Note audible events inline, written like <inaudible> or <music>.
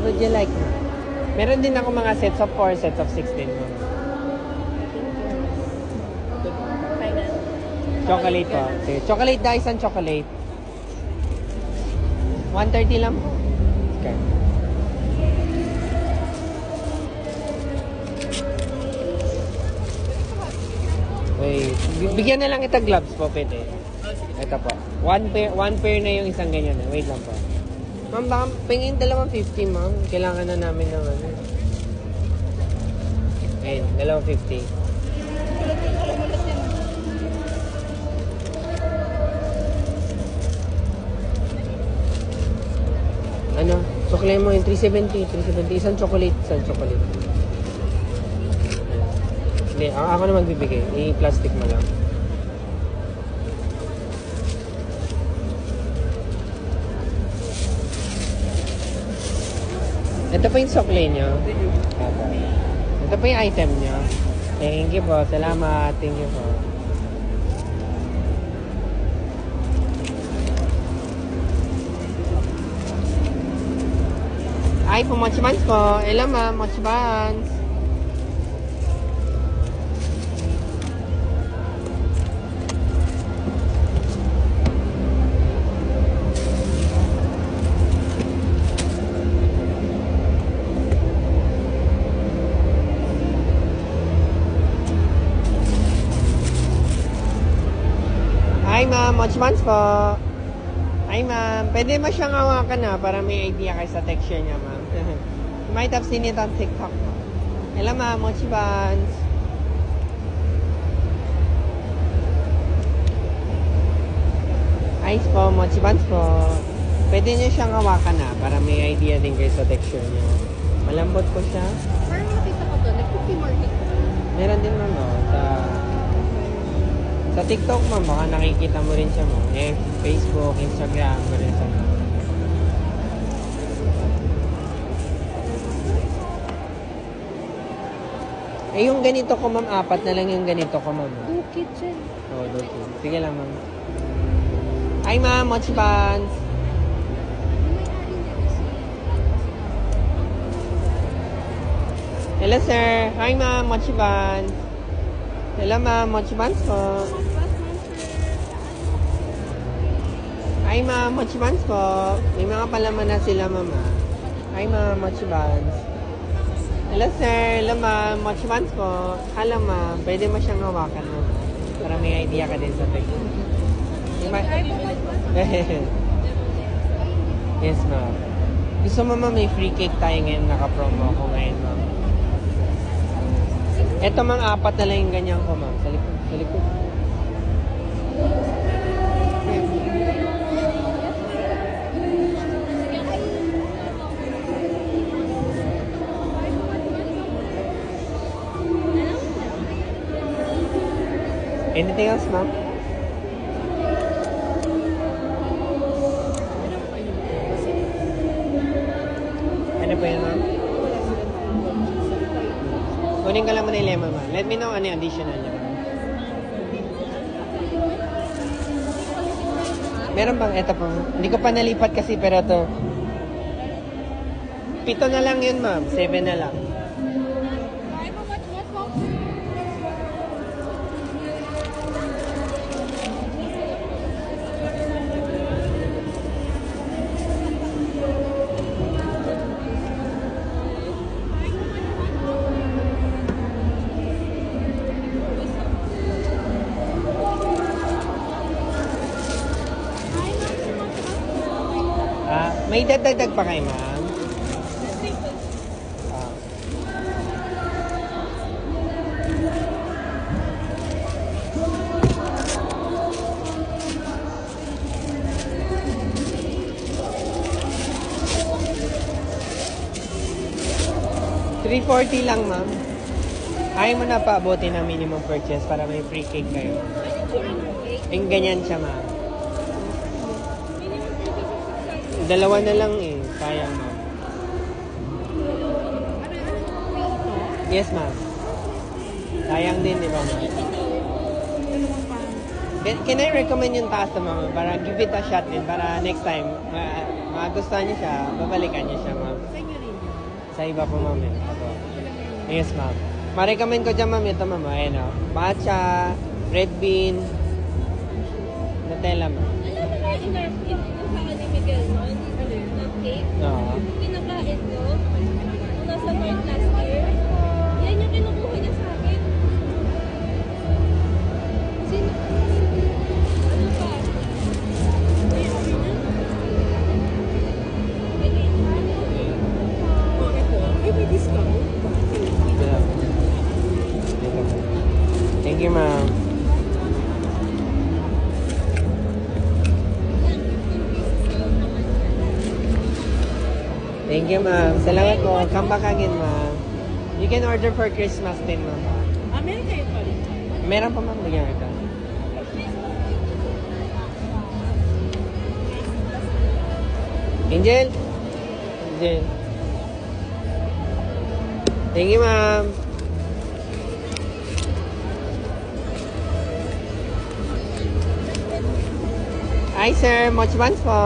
Would you like? Meron din ako mga sets of 4, sets of 16, ma'am. Final. Chocolate po. Sige, chocolate daw, isang chocolate. 130 lang. Okay. Wait, bi- bigyan na lang kita gloves po, pwede. Ito po. One pair, one pair na yung isang ganyan. Wait lang po. Ma'am, baka pingin dalawang 50, ma'am. Kailangan na namin ng ano. Ayun, dalawang 50. Ano? Sukle mo yung 370, 370. Isang chocolate, isang chocolate. Hindi, ako na magbibigay. I-plastic mo lang. Ito pa yung sukle nyo. Opo. Ito pa yung item nyo. Thank you po. Salamat. Thank you po. Ay, po mochi buns po. Ilan ma'am, mochi buns. Ma'am, buns po. Hi ma'am, pwede mo siyang hawakan na para may idea kayo sa texture niya ma'am. <laughs> you might have seen it on TikTok. Hello ma'am, mochi buns. Ice po, mochi buns po. Pwede niyo siyang hawakan na para may idea din kayo sa texture niya. Malambot po siya. Parang nakita ko to, nag-cookie market. Meron din ma'am oh, sa sa TikTok ma'am, baka nakikita mo rin siya mo. Eh, Facebook, Instagram, ganun sa Eh, yung ganito ko ma'am, apat na lang yung ganito ko ma'am. Do kitchen. Oo, oh, okay. Sige lang ma'am. Hi ma'am, mochi buns. Hello sir. Hi ma'am, mochi buns. Hello ma'am, mochi buns po. Hi ma'am, mochi buns po. May mga palaman na sila mama. Hi ma'am, mochi buns. Hello sir, hello ma'am, mochi buns po. Hello ma'am, pwede mo siyang hawakan mo. Para may idea ka din sa ma- <laughs> yes ma'am. Gusto mo ma'am, may free cake tayo ngayon, naka-promo ako ngayon ma'am. Ito mga apat na lang yung ganyan ko ma'am. Sa likod, sa likod. Anything else, ma'am? Ano po yun, ma'am? Kunin ka lang muna yung lemon, ma'am. Let me know ano yung additional niya. Meron bang, eto po. Hindi ko pa nalipat kasi, pero to. Pito na lang yun, ma'am. Seven na lang. May dadagdag pa kayo, ma'am? Ah. Three forty lang, ma'am. Ayaw mo na paabutin ng minimum purchase para may free cake kayo. Yung ganyan siya, ma'am. Dalawa na lang eh. Sayang, ma'am. Yes, ma'am. Sayang din, di ba, ma'am? Can, can I recommend yung taas na ma'am? Para give it a shot din. Para next time, ma magustuhan niyo siya, babalikan niyo siya, ma'am. Sa iba po, ma'am. eh. Yes, ma'am. Ma-recommend ko dyan, ma'am. Ito, ma'am. Ayan, o. Matcha, red bean, Nutella, ma'am. Alam mo ba, Uh -huh. Thank you, ma'am. Salamat po. Come back again, ma'am. You can order for Christmas din, ma'am. Ah, meron kayo pa rin. Meron pa, ma'am. Lagyan kita. Angel? Angel. Thank you, ma'am. Hi, sir. Much buns po.